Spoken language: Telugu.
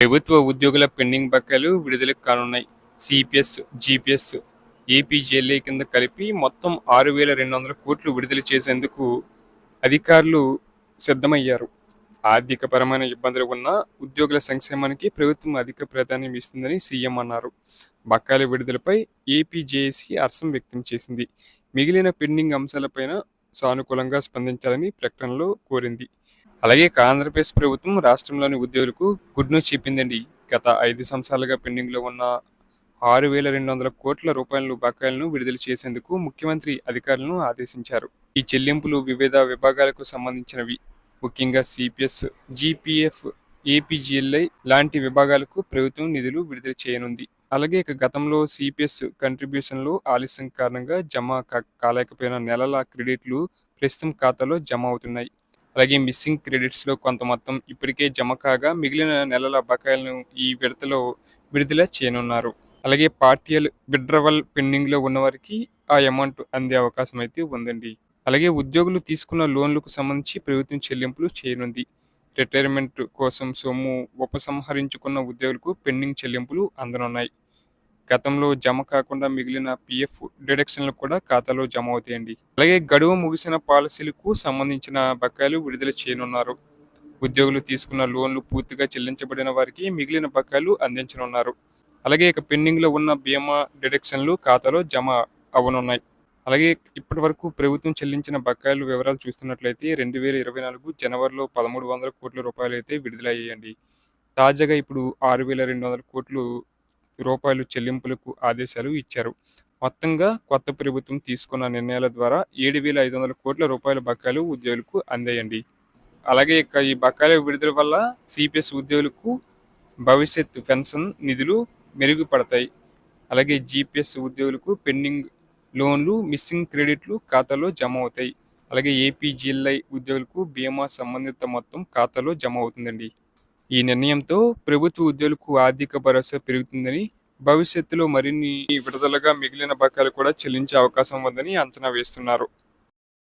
ప్రభుత్వ ఉద్యోగుల పెండింగ్ బకాయిలు విడుదలకు కానున్నాయి. సిపిఎస్ జిపిఎస్ ఏపీజేఏ కింద కలిపి మొత్తం ఆరు వేల రెండు వందల కోట్లు విడుదల చేసేందుకు అధికారులు సిద్ధమయ్యారు. ఆర్థికపరమైన ఇబ్బందులు ఉన్న ఉద్యోగుల సంక్షేమానికి ప్రభుత్వం అధిక ప్రాధాన్యం ఇస్తుందని సీఎం అన్నారు. బకాయిల విడుదలపై ఏపీజేఏసీ హర్షం వ్యక్తం చేసింది. మిగిలిన పెండింగ్ అంశాలపైన సానుకూలంగా స్పందించాలని ప్రకటనలో కోరింది. అలాగే ఆంధ్రప్రదేశ్ ప్రభుత్వం రాష్ట్రంలోని ఉద్యోగులకు గుడ్ న్యూస్ చెప్పిందండి. గత ఐదు సంవత్సరాలుగా పెండింగ్లో ఉన్న ఆరు వేల రెండు వందల కోట్ల రూపాయల బకాయిలను విడుదల చేసేందుకు ముఖ్యమంత్రి అధికారులను ఆదేశించారు. ఈ చెల్లింపులు వివిధ విభాగాలకు సంబంధించినవి. ముఖ్యంగా సిపిఎస్ జిపిఎఫ్ ఏపీజీఎల్ఐ లాంటి విభాగాలకు ప్రభుత్వం నిధులు విడుదల చేయనుంది. అలాగే ఇక గతంలో సిపిఎస్ కంట్రిబ్యూషన్లు ఆలస్యం కారణంగా జమ కాలేకపోయిన నెలల క్రెడిట్లు ప్రస్తుతం ఖాతాలో జమ అవుతున్నాయి. అలాగే మిస్సింగ్ క్రెడిట్స్లో కొంత మొత్తం ఇప్పటికే జమ కాగా మిగిలిన నెలల బకాయిలను ఈ విడతలో విడుదల చేయనున్నారు. అలాగే పార్టియల్ విడ్రవల్ పెండింగ్లో ఉన్నవారికి ఆ అమౌంట్ అందే అవకాశం అయితే ఉందండి. అలాగే ఉద్యోగులు తీసుకున్న లోన్లకు సంబంధించి ప్రభుత్వం చెల్లింపులు చేయనుంది. రిటైర్మెంట్ కోసం సొమ్ము ఉపసంహరించుకున్న ఉద్యోగులకు పెండింగ్ చెల్లింపులు అందనున్నాయి. గతంలో జమ కాకుండా మిగిలిన పిఎఫ్ డిడక్షన్లు కూడా ఖాతాలో జమ అవుతాయండి. అలాగే గడువు ముగిసిన పాలసీలకు సంబంధించిన బకాయిలు విడుదల చేయనున్నారు. ఉద్యోగులు తీసుకున్న లోన్లు పూర్తిగా చెల్లించబడిన వారికి మిగిలిన బకాయిలు అందించనున్నారు. అలాగే ఇక పెండింగ్లో ఉన్న బీమా డిడక్షన్లు ఖాతాలో జమ అవనున్నాయి అలాగే ఇప్పటి వరకు ప్రభుత్వం చెల్లించిన బకాయిల వివరాలు చూస్తున్నట్లయితే రెండు వేల ఇరవై నాలుగు జనవరిలో పదమూడు వందల కోట్ల రూపాయలు అయితే విడుదలయ్యాయండి. తాజాగా ఇప్పుడు ఆరు వేల రెండు వందల కోట్లు రూపాయలు చెల్లింపులకు ఆదేశాలు ఇచ్చారు. మొత్తంగా కొత్త ప్రభుత్వం తీసుకున్న నిర్ణయాల ద్వారా ఏడు వేల ఐదు వందల కోట్ల రూపాయల బకాయిలు ఉద్యోగులకు అందాయండి. అలాగే ఇక ఈ బకాయిల విడుదల వల్ల సిపిఎస్ ఉద్యోగులకు భవిష్యత్ పెన్షన్ నిధులు మెరుగుపడతాయి. అలాగే జీపీఎస్ ఉద్యోగులకు పెండింగ్ లోన్లు మిస్సింగ్ క్రెడిట్లు ఖాతాలో జమ అవుతాయి. అలాగే ఏపీజీఎల్ఐ ఉద్యోగులకు బీమా సంబంధిత మొత్తం ఖాతాలో జమ అవుతుందండి. ఈ నిర్ణయంతో ప్రభుత్వ ఉద్యోగులకు ఆర్థిక భరోసా పెరుగుతుందని భవిష్యత్తులో మరిన్ని విడుదలగా మిగిలిన బకాయిలు కూడా చెల్లించే అవకాశం ఉందని అంచనా వేస్తున్నారు.